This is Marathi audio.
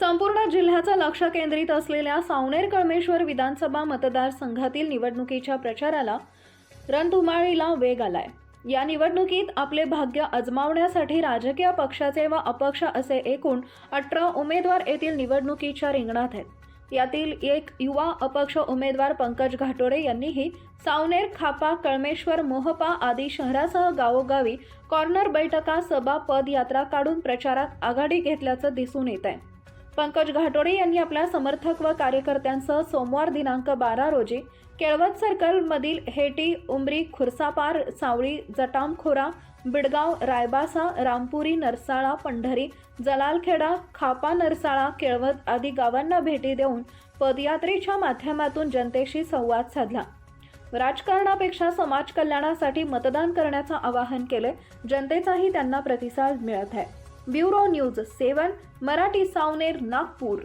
संपूर्ण जिल्ह्याचं लक्ष केंद्रित असलेल्या सावनेर कळमेश्वर विधानसभा मतदारसंघातील निवडणुकीच्या प्रचाराला रणधुमाळीला वेग आलाय. या निवडणुकीत आपले भाग्य अजमावण्यासाठी राजकीय पक्षाचे व अपक्ष असे एकूण अठरा उमेदवार येथील निवडणुकीच्या रिंगणात आहेत. यातील एक युवा अपक्ष उमेदवार पंकज घाटोडे यांनीही सावनेर खापा कळमेश्वर मोहपा आदी शहरासह गावोगावी कॉर्नर बैठका सभा पदयात्रा काढून प्रचारात आघाडी घेतल्याचं दिसून येत आहे पंकज घाटोडे यांनी आपल्या समर्थक व कार्यकर्त्यांसह सोमवार दिनांक बारा रोजी केळवत सर्कलमधील हेटी उमरी खुर्सापार सावळी जटामखोरा बिडगाव रायबासा रामपुरी नरसाळा पंढरी जलालखेडा खापा नरसाळा केळवत आदी गावांना भेटी देऊन पदयात्रेच्या माध्यमातून जनतेशी संवाद साधला. राजकारणापेक्षा समाज कल्याणासाठी मतदान करण्याचं आवाहन केले. जनतेचाही त्यांना प्रतिसाद मिळत आहे. Bureau news seven Marathi Savner Nagpur.